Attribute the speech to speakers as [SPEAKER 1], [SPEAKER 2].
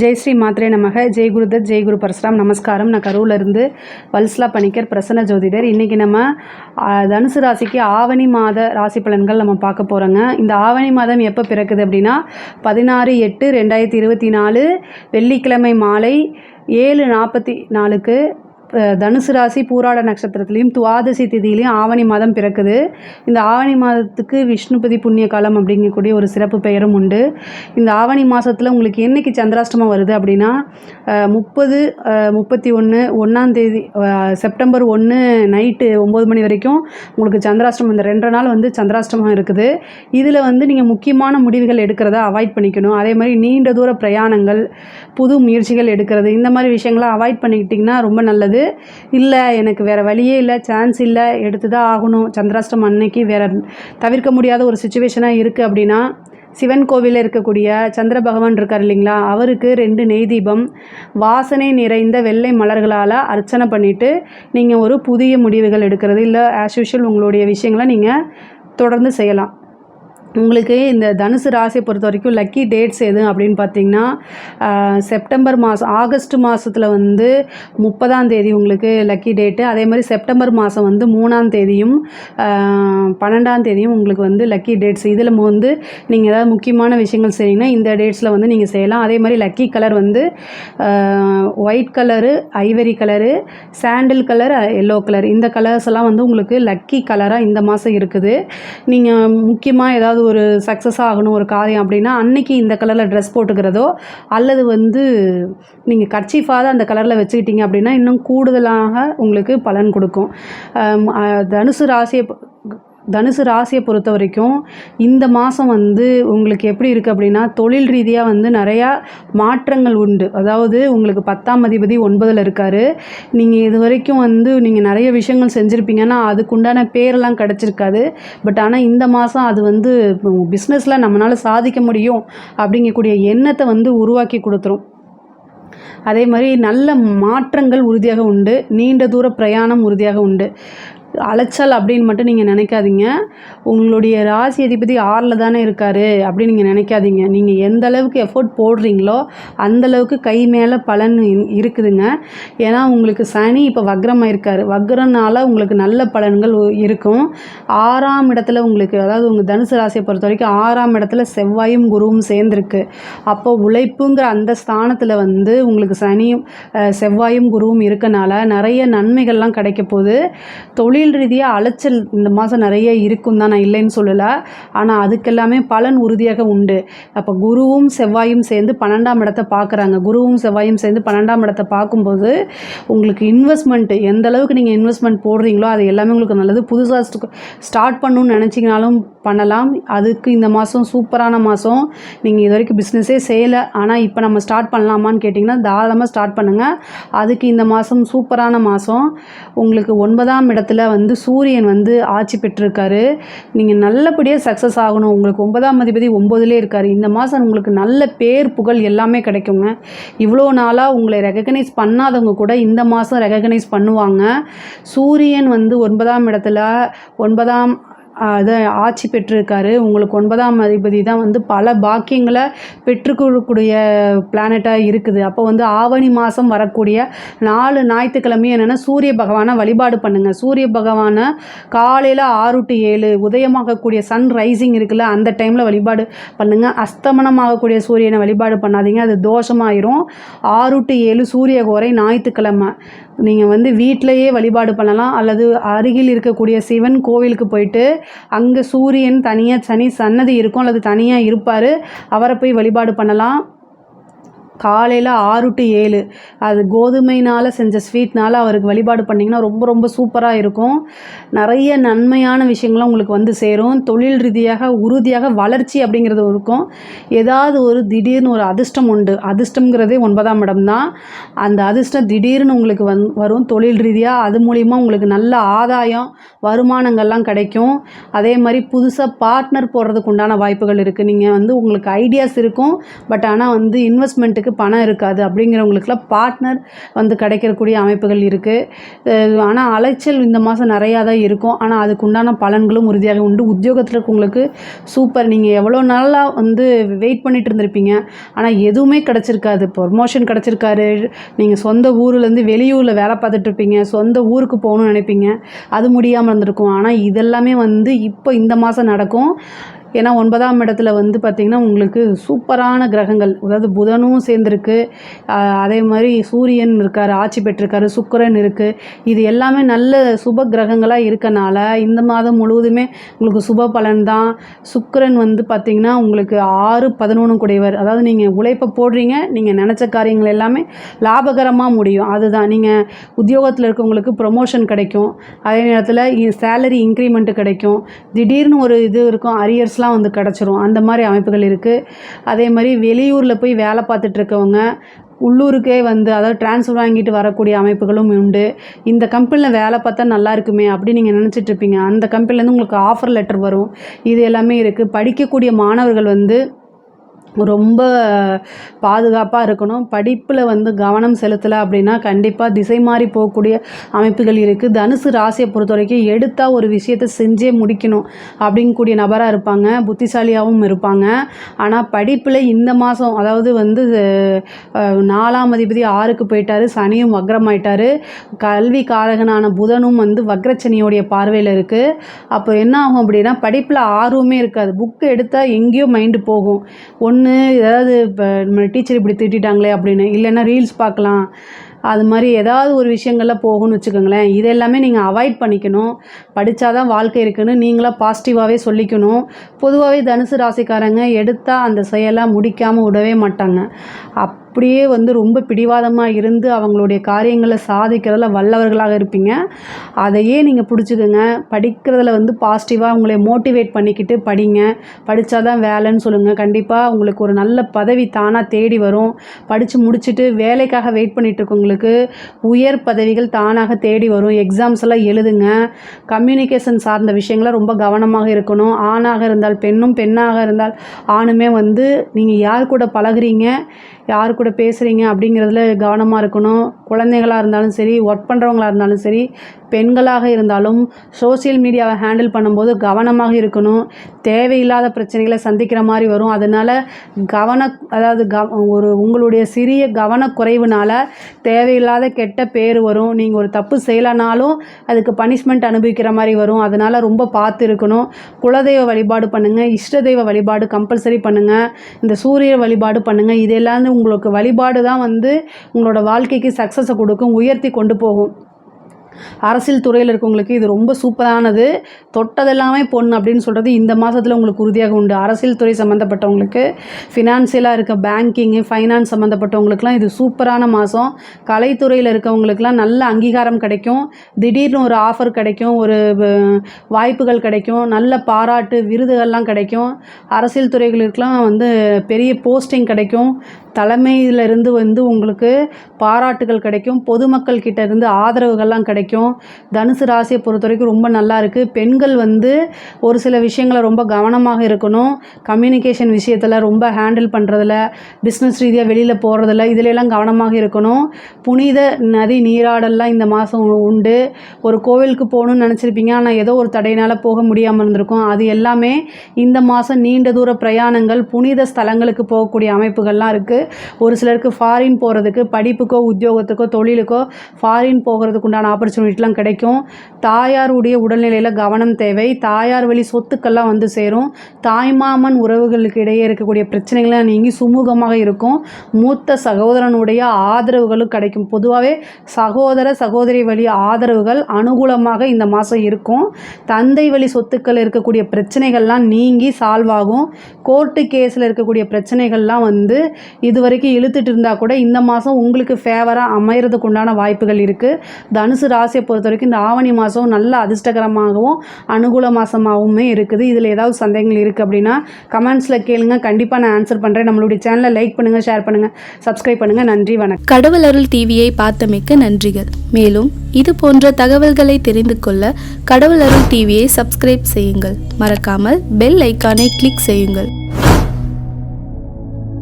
[SPEAKER 1] ஜெய் ஸ்ரீ மாத்ரே நமக. ஜெய் குருதத் ஜெய் குரு பரசுராம். நமஸ்காரம். நான் கரூர்லேருந்து வல்ஸ்லா பணிக்கர் பிரசன்ன ஜோதிடர். இன்றைக்கி நம்ம தனுசு ராசிக்கு ஆவணி மாத ராசி பலன்கள் நம்ம பார்க்க போகிறோங்க இந்த ஆவணி மாதம் எப்போ பிறக்குது அப்படின்னா பதினாறு எட்டு ரெண்டாயிரத்தி இருபத்தி நாலு வெள்ளிக்கிழமை மாலை ஏழு நாற்பத்தி நாலுக்கு தனுசு ராசி பூராட நட்சத்திரத்துலேயும் துவாதசி திதியிலையும் ஆவணி மாதம் பிறக்குது. இந்த ஆவணி மாதத்துக்கு விஷ்ணுபதி புண்ணிய காலம் அப்படிங்கக்கூடிய ஒரு சிறப்பு பெயரும் உண்டு. இந்த ஆவணி மாதத்தில் உங்களுக்கு என்னைக்கு சந்திராஷ்டமம் வருது அப்படின்னா முப்பது முப்பத்தி ஒன்று ஒன்றாந்தேதி செப்டம்பர் ஒன்று நைட்டு ஒம்பது மணி வரைக்கும் உங்களுக்கு சந்திராஷ்டமம். இந்த ரெண்டரை நாள் வந்து சந்திராஷ்டமம் இருக்குது. இதில் வந்து நீங்கள் முக்கியமான முடிவுகள் எடுக்கிறத அவாய்ட் பண்ணிக்கணும். அதே மாதிரி நீண்ட தூர பிரயாணங்கள் புது முயற்சிகள் எடுக்கிறது இந்த மாதிரி விஷயங்களை அவாய்ட் பண்ணிக்கிட்டிங்கன்னா ரொம்ப நல்லது. இல்லை எனக்கு வேறு வழியே இல்லை சான்ஸ் இல்லை எடுத்து தான் ஆகணும். சந்திராஷ்டம் அன்னைக்கு வேறு தவிர்க்க முடியாத ஒரு சுச்சுவேஷனாக இருக்குது அப்படின்னா சிவன் கோவிலில் இருக்கக்கூடிய சந்திர பகவான் இருக்கார் இல்லைங்களா? அவருக்கு ரெண்டு நெய் தீபம் வாசனை நிறைந்த வெள்ளை மலர்களால் அர்ச்சனை பண்ணிவிட்டு நீங்கள் ஒரு புதிய முடிவுகள் எடுக்கிறது இல்லை ஆஸ் யூஷுவல் உங்களுடைய விஷயங்களை நீங்கள் தொடர்ந்து செய்யலாம். உங்களுக்கு இந்த தனுசு ராசியை பொறுத்த வரைக்கும் லக்கி டேட்ஸ் எது அப்படின்னு பார்த்தீங்கன்னா செப்டம்பர் மாதம் ஆகஸ்ட் மாதத்தில் வந்து முப்பதாம் தேதி உங்களுக்கு லக்கி டேட்டு அதே மாதிரி செப்டம்பர் மாதம் வந்து மூணாம் தேதியும் பன்னெண்டாம் தேதியும் உங்களுக்கு வந்து லக்கி டேட்ஸ் இதில் வந்து நீங்கள் ஏதாவது முக்கியமான விஷயங்கள் செய்யணும்னா இந்த டேட்ஸில் வந்து நீங்கள் செய்யலாம். அதே மாதிரி லக்கி கலர் வந்து white colour ivory colour sandal colour yellow colour இந்த கலர்ஸ் எல்லாம் வந்து உங்களுக்கு லக்கி கலராக இந்த மாதம் இருக்குது. நீங்கள் முக்கியமாக ஏதாவது ஒரு சக்ஸஸ் ஆகணும் ஒரு காரியம் அப்படின்னா அன்னைக்கு இந்த கலரில் ட்ரெஸ் போட்டுக்கிறதோ அல்லது வந்து நீங்கள் கர்ச்சீஃபாக அந்த கலரில் வச்சுக்கிட்டீங்க அப்படின்னா இன்னும் கூடுதலாக உங்களுக்கு பலன் கொடுக்கும். தனுசு ராசியை தனுசு ராசியை பொறுத்த வரைக்கும் இந்த மாதம் வந்து உங்களுக்கு எப்படி இருக்குது அப்படின்னா தொழில் ரீதியாக வந்து நிறையா மாற்றங்கள் உண்டு. அதாவது உங்களுக்கு பத்தாம் அதிபதி ஒன்பதில் இருக்கார். நீங்கள் இது வரைக்கும் வந்து நீங்கள் நிறைய விஷயங்கள் செஞ்சுருப்பீங்கன்னா அதுக்குண்டான பேரெல்லாம் கிடச்சிருக்காது. பட் ஆனால் இந்த மாதம் அது வந்து பிஸ்னஸில் நம்மளால் சாதிக்க முடியும் அப்படிங்கக்கூடிய எண்ணத்தை வந்து உருவாக்கி கொடுத்துரும். அதே மாதிரி நல்ல மாற்றங்கள் உறுதியாக உண்டு. நீண்ட தூர பிரயாணம் உறுதியாக உண்டு. அலைச்சல் அப்படின்னு மட்டும் நீங்கள் நினைக்காதீங்க. உங்களுடைய ராசி அதிபதி ஆறில் தானே இருக்கார் அப்படின்னு நீங்கள் நினைக்காதீங்க. நீங்கள் எந்த அளவுக்கு எஃபோர்ட் போடுறீங்களோ அந்த அளவுக்கு கை மேலே பலன் இருக்குதுங்க. ஏன்னா உங்களுக்கு சனி இப்போ வக்ரமாக இருக்கார் வக்ரனால உங்களுக்கு நல்ல பலன்கள் இருக்கும். ஆறாம் இடத்துல உங்களுக்கு அதாவது உங்கள் தனுசு ராசியை பொறுத்த வரைக்கும் ஆறாம் இடத்துல செவ்வாயும் குருவும் சேர்ந்துருக்கு. அப்போ உழைப்புங்கிற அந்த ஸ்தானத்தில் வந்து உங்களுக்கு சனியும் செவ்வாயும் குருவும் இருக்கனால நிறைய நன்மைகள்லாம் கிடைக்க போகுது. தொழில் ரீதியாக அலைச்சல் இந்த மாதம் நிறைய இருக்கும் தான் நான் இல்லைன்னு சொல்லலை. ஆனால் அதுக்கெல்லாமே பலன் உறுதியாக உண்டு. அப்போ குருவும் செவ்வாயும் சேர்ந்து பன்னெண்டாம் இடத்தை பார்க்குறாங்க. குருவும் செவ்வாயும் சேர்ந்து பன்னெண்டாம் இடத்தை பார்க்கும்போது உங்களுக்கு இன்வெஸ்ட்மெண்ட்டு எந்த அளவுக்கு நீங்கள் இன்வெஸ்ட்மெண்ட் போடுறீங்களோ அது எல்லாமே உங்களுக்கு நல்லது. புதுசாக ஸ்டார்ட் பண்ணணும்னு நினச்சிங்கனாலும் பண்ணலாம். அதுக்கு இந்த மாதம் சூப்பரான மாதம் நீங்கள் இது வரைக்கும் பிஸ்னஸே செய்யலை. ஆனால் இப்போ நம்ம ஸ்டார்ட் பண்ணலாமான்னு கேட்டிங்கன்னா தாராளமாக ஸ்டார்ட் பண்ணுங்கள் அதுக்கு இந்த மாதம் சூப்பரான மாதம் உங்களுக்கு ஒன்பதாம் இடத்துல வந்து சூரியன் வந்து ஆட்சி பெற்றிருக்காரு. நீங்கள் நல்லபடியாக சக்ஸஸ் ஆகணும். உங்களுக்கு ஒன்பதாம் அதிபதி ஒம்பதுலேயே இருக்கார். இந்த மாதம் உங்களுக்கு நல்ல பேர் புகழ் எல்லாமே கிடைக்குங்க. இவ்வளோ நாளாக உங்களை ரெகக்னைஸ் பண்ணாதவங்க கூட இந்த மாதம் ரெகக்னைஸ் பண்ணுவாங்க. சூரியன் வந்து ஒன்பதாம் இடத்துல ஒன்பதாம் அதை ஆட்சி பெற்றிருக்காரு. உங்களுக்கு ஒன்பதாம் அதிபதி தான் வந்து பல பாக்கியங்களை பெற்றுக்கொள்ளக்கூடிய பிளானட்டாக இருக்குது. அப்போ வந்து ஆவணி மாதம் வரக்கூடிய நாலு ஞாயிற்றுக்கிழமையும் என்னென்னா சூரிய பகவானை வழிபாடு பண்ணுங்கள் சூரிய பகவானை காலையில் ஆறு டு ஏழு உதயமாகக்கூடிய சன் ரைசிங் இருக்குல்ல அந்த டைமில் வழிபாடு பண்ணுங்கள் அஸ்தமனமாகக்கூடிய சூரியனை வழிபாடு பண்ணாதீங்க. அது தோஷமாயிரும். ஆறு டு ஏழு சூரிய கோரை ஞாயிற்றுக்கிழமை. நீங்கள் வந்து வீட்டிலையே வழிபாடு பண்ணலாம். அல்லது அருகில் இருக்கக்கூடிய சிவன் கோவிலுக்கு போயிட்டு அங்கே சூரியன் தனியாக சனி சன்னதி இருக்கும். அல்லது தனியாக இருப்பார். அவரை போய் வழிபாடு பண்ணலாம். காலையில் ஆறு டு ஏழு. அது கோதுமைனால் செஞ்ச ஸ்வீட்னால் அவருக்கு வழிபாடு பண்ணிங்கன்னா ரொம்ப ரொம்ப சூப்பராக இருக்கும். நிறைய நன்மையான விஷயங்களும் உங்களுக்கு வந்து சேரும். தொழில் ரீதியாக உறுதியாக வளர்ச்சி அப்படிங்கிறது இருக்கும். ஏதாவது ஒரு திடீர்னு ஒரு அதிர்ஷ்டம் உண்டு. அதிர்ஷ்டங்கிறதே ஒன்பதாம் இடம் தான். அந்த அதிர்ஷ்டம் திடீர்னு உங்களுக்கு வந் வரும் தொழில் ரீதியாக அது மூலிமா உங்களுக்கு நல்ல ஆதாயம் வருமானங்கள்லாம் கிடைக்கும். அதே மாதிரி புதுசாக பார்ட்னர் போடுறதுக்கு உண்டான வாய்ப்புகள் இருக்குது நீங்கள் வந்து உங்களுக்கு ஐடியாஸ் இருக்கும். பட் ஆனால் வந்து இன்வெஸ்ட்மெண்ட்டுக்கு இருக்குது பணம் இருக்காது அப்படிங்கிறவங்களுக்குலாம் பார்ட்னர் வந்து கிடைக்கக்கூடிய அமைப்புகள் இருக்குது ஆனால் அலைச்சல் இந்த மாதம் நிறையா தான் இருக்கும். ஆனால் அதுக்குண்டான பலன்களும் உறுதியாக உண்டு. உத்தியோகத்தில் இருக்கவங்களுக்கு சூப்பர் நீங்கள் எவ்வளோ நாளாக வந்து வெயிட் பண்ணிட்டு இருந்திருப்பீங்க. ஆனால் எதுவுமே கிடச்சிருக்காது. ப்ரொமோஷன் கிடச்சிருக்காரு. நீங்கள் சொந்த ஊர்லேருந்து வெளியூரில் வேலை பார்த்துட்டு இருப்பீங்க. சொந்த ஊருக்கு போகணும்னு நினைப்பீங்க. அது முடியாமல் இருந்திருக்கும். ஆனால் இதெல்லாமே வந்து இப்போ இந்த மாதம் நடக்கும். ஏன்னா ஒன்பதாம் இடத்துல வந்து பார்த்திங்கன்னா உங்களுக்கு சூப்பரான கிரகங்கள். அதாவது புதனும் சேர்ந்துருக்கு. அதே மாதிரி சூரியன் இருக்கார் ஆட்சி பெற்றிருக்காரு சுக்கரன் இருக்குது இது எல்லாமே நல்ல சுப கிரகங்களாக இருக்கனால இந்த மாதம் முழுவதுமே உங்களுக்கு சுப பலன் தான். சுக்கரன் வந்து பார்த்திங்கன்னா உங்களுக்கு ஆறு பதினொன்று குடைவர். அதாவது நீங்கள் உழைப்பை போடுறீங்க நீங்கள் நினச்ச காரியங்கள் எல்லாமே லாபகரமாக முடியும். அதுதான். நீங்கள் உத்தியோகத்தில் இருக்கவங்களுக்கு ப்ரொமோஷன் கிடைக்கும். அதே நேரத்தில் சேலரி இன்க்ரிமெண்ட் கிடைக்கும். திடீர்னு ஒரு இது இருக்கும் அரியர்ஸ் அரியர்ஸ்லாம் வந்து கிடச்சிரும். அந்த மாதிரி அமைப்புகள் இருக்குது அதே மாதிரி வெளியூரில் போய் வேலை பார்த்துட்டு இருக்கவங்க உள்ளூருக்கே வந்து அதாவது ட்ரான்ஸ்ஃபர் வாங்கிட்டு வரக்கூடிய அமைப்புகளும் உண்டு. இந்த கம்பெனியில் வேலை பார்த்தா நல்லா இருக்குமே அப்படி நீங்கள் நினச்சிட்ருப்பீங்க. அந்த கம்பெனிலேருந்து உங்களுக்கு ஆஃபர் லெட்டர் வரும். இது எல்லாமே இருக்குது படிக்கக்கூடிய மாணவர்கள் வந்து ரொம்ப பாதுகாப்பாக இருக்கணும். படிப்பில் வந்து கவனம் செலுத்தலை அப்படின்னா கண்டிப்பாக திசை மாறி போகக்கூடிய அமைப்புகள் இருக்குது தனுசு ராசியை பொறுத்த வரைக்கும் எடுத்தால் ஒரு விஷயத்தை செஞ்சே முடிக்கணும் அப்படிங்கக்கூடிய நபராக இருப்பாங்க. புத்திசாலியாகவும் இருப்பாங்க. ஆனால் படிப்பில் இந்த மாதம் அதாவது வந்து நாலாம் அதிபதி ஆறுக்கு போயிட்டார் சனியும் வக்ரமாயிட்டார். கல்வி காரகனான புதனும் வந்து வக்ரச்சனியோடைய பார்வையில் இருக்குது அப்போ என்ன ஆகும் அப்படின்னா படிப்பில் ஆர்வமே இருக்காது. புக்கு எடுத்தால் எங்கேயோ மைண்டு போகும். ஒன்று ஏதாவது இப்போ நம்ம டீச்சர் இப்படி திட்டிட்டாங்களே அப்படின்னு இல்லைன்னா ரீல்ஸ் பார்க்கலாம். அது மாதிரி ஏதாவது ஒரு விஷயங்கள்ல போகும்னு வச்சுக்கோங்களேன். இது எல்லாமே நீங்கள் அவாய்ட் பண்ணிக்கணும். படித்தாதான் வாழ்க்கை இருக்குன்னு நீங்களாக பாசிட்டிவாகவே சொல்லிக்கணும். பொதுவாகவே தனுசு ராசிக்காரங்க எடுத்தால் அந்த செயலாக முடிக்காமல் விடவே மாட்டாங்க. அப் அப்படியே வந்து ரொம்ப பிடிவாதமாக இருந்து அவங்களுடைய காரியங்களை சாதிக்கிறதுல வல்லவர்களாக இருப்பீங்க. அதையே நீங்கள் பிடிச்சிக்கோங்க. படிக்கிறதுல வந்து பாசிட்டிவாக உங்களை மோட்டிவேட் பண்ணிக்கிட்டு படிங்க. படித்தாதான் வேலைன்னு சொல்லுங்கள் கண்டிப்பாக உங்களுக்கு ஒரு நல்ல பதவி தானாக தேடி வரும். படித்து முடிச்சுட்டு வேலைக்காக வெயிட் பண்ணிகிட்டு இருக்கவங்களுக்கு உயர் பதவிகள் தானாக தேடி வரும். எக்ஸாம்ஸ் எல்லாம் எழுதுங்க. கம்யூனிகேஷன் சார்ந்த விஷயங்களை ரொம்ப கவனமாக இருக்கணும். ஆணாக இருந்தால் பெண்ணும் பெண்ணாக இருந்தால் ஆணுமே வந்து நீங்கள் யார் கூட பழகுறீங்க? யார் கூட பேசுகிறீங்க அப்படிங்கிறதுல கவனமாக இருக்கணும். குழந்தைகளாக இருந்தாலும் சரி ஒர்க் பண்ணுறவங்களா இருந்தாலும் சரி பெண்களாக இருந்தாலும் சோஷியல் மீடியாவை ஹேண்டில் பண்ணும்போது கவனமாக இருக்கணும். தேவையில்லாத பிரச்சனைகளை சந்திக்கிற மாதிரி வரும். அதனால் கவன அதாவது கவ ஒரு உங்களுடைய சிறிய கவனக்குறைவுனால தேவையில்லாத கெட்ட பேர் வரும். நீங்கள் ஒரு தப்பு செய்யலைனாலும் அதுக்கு பனிஷ்மெண்ட் அனுபவிக்கிற மாதிரி வரும். அதனால் ரொம்ப பார்த்து இருக்கணும் குலதெய்வ வழிபாடு பண்ணுங்கள் இஷ்ட தெய்வ வழிபாடு கம்பல்சரி பண்ணுங்கள் இந்த சூரிய வழிபாடு பண்ணுங்கள் இதெல்லாம் உங்களுக்கு வழிபாடு தான் வந்து உங்களோட வாழ்க்கைக்கு சக்ஸஸை கொடுக்கும். உயர்த்தி கொண்டு போகும். அரசியல் துறையில் இருக்கவங்களுக்கு இது ரொம்ப சூப்பரானது. தொட்டதெல்லாமே பொண்ணு அப்படின்னு சொல்கிறது இந்த மாதத்தில் உங்களுக்கு உறுதியாக உண்டு. அரசியல் துறை சம்மந்தப்பட்டவங்களுக்கு ஃபினான்சியலாக இருக்க பேங்கிங்கு ஃபைனான்ஸ் சம்மந்தப்பட்டவங்களுக்குலாம் இது சூப்பரான மாதம் கலைத்துறையில் இருக்கவங்களுக்குலாம் நல்ல அங்கீகாரம் கிடைக்கும். திடீர்னு ஒரு ஆஃபர் கிடைக்கும் ஒரு வாய்ப்புகள் கிடைக்கும் நல்ல பாராட்டு விருதுகள்லாம் கிடைக்கும். அரசியல் துறைகளுக்கெலாம் வந்து பெரிய போஸ்டிங் கிடைக்கும். தலைமையிலிருந்து வந்து உங்களுக்கு பாராட்டுகள் கிடைக்கும். பொதுமக்கள் கிட்ட இருந்து ஆதரவுகள்லாம் கிடைக்கும். தனுசு ராசியை பொறுத்த வரைக்கும் ரொம்ப நல்லா இருக்குது பெண்கள் வந்து ஒரு சில விஷயங்களை ரொம்ப கவனமாக இருக்கணும். கம்யூனிகேஷன் விஷயத்தில் ரொம்ப ஹேண்டில் பண்ணுறதில் பிஸ்னஸ் ரீதியாக வெளியில் போகிறதில்ல இதிலெல்லாம் கவனமாக இருக்கணும். புனித நதி நீராடல்லாம் இந்த மாதம் உண்டு. ஒரு கோவிலுக்கு போகணும்னு நினச்சிருப்பீங்க. ஆனால் ஏதோ ஒரு தடையினால் போக முடியாமல் இருந்திருக்கும். அது எல்லாமே இந்த மாதம் நீண்ட தூர பிரயாணங்கள் புனித ஸ்தலங்களுக்கு போகக்கூடிய அமைப்புகள்லாம் இருக்குது ஒரு சிலருக்கு ஃபாரின் போகிறதுக்கு படிப்புக்கோ உத்தியோகத்துக்கோ தொழிலுக்கோ ஃபாரின் போகிறதுக்கு உண்டான ஆப்பர்ச்சுனிட்டிலாம் கிடைக்கும். தாயாருடைய உடல்நிலையில் கவனம் தேவை. தாயார் வழி சொத்துக்கள்லாம் வந்து சேரும். தாய்மாமன் உறவுகளுக்கு இடையே இருக்கக்கூடிய பிரச்சனைகள்லாம் நீங்கி சுமூகமாக இருக்கும். மூத்த சகோதரனுடைய ஆதரவுகளும் கிடைக்கும். பொதுவாகவே சகோதர சகோதரி வழி ஆதரவுகள் அனுகூலமாக இந்த மாதம் இருக்கும். தந்தை வழி சொத்துக்கள் இருக்கக்கூடிய பிரச்சனைகள்லாம் நீங்கி சால்வ் ஆகும் கோர்ட்டு கேஸில் இருக்கக்கூடிய பிரச்சனைகள்லாம் வந்து இது வரைக்கும் இழுத்துட்டு இருந்தால் கூட இந்த மாதம் உங்களுக்கு ஃபேவராக அமையறதுக்கு உண்டான வாய்ப்புகள் இருக்குது தனுசு ராசியை பொறுத்த வரைக்கும் இந்த ஆவணி மாதம் நல்ல அதிர்ஷ்டகரமாகவும் அனுகூல மாதமாகவுமே இருக்குது. இதில் ஏதாவது சந்தேகங்கள் இருக்குது அப்படின்னா கமெண்ட்ஸில் கேளுங்க. கண்டிப்பாக நான் ஆன்சர் பண்ணுறேன் நம்மளுடைய சேனலை லைக் பண்ணுங்கள் ஷேர் பண்ணுங்கள் சப்ஸ்கிரைப் பண்ணுங்கள் நன்றி வணக்கம்.
[SPEAKER 2] கடவுள் அருள் டிவியை பார்த்தமைக்கு நன்றிகள். மேலும் இது போன்ற தகவல்களை தெரிந்து கொள்ள கடவுள் அருள் டிவியை சப்ஸ்கிரைப் செய்யுங்கள். மறக்காமல் பெல் ஐக்கானை கிளிக் செய்யுங்கள்.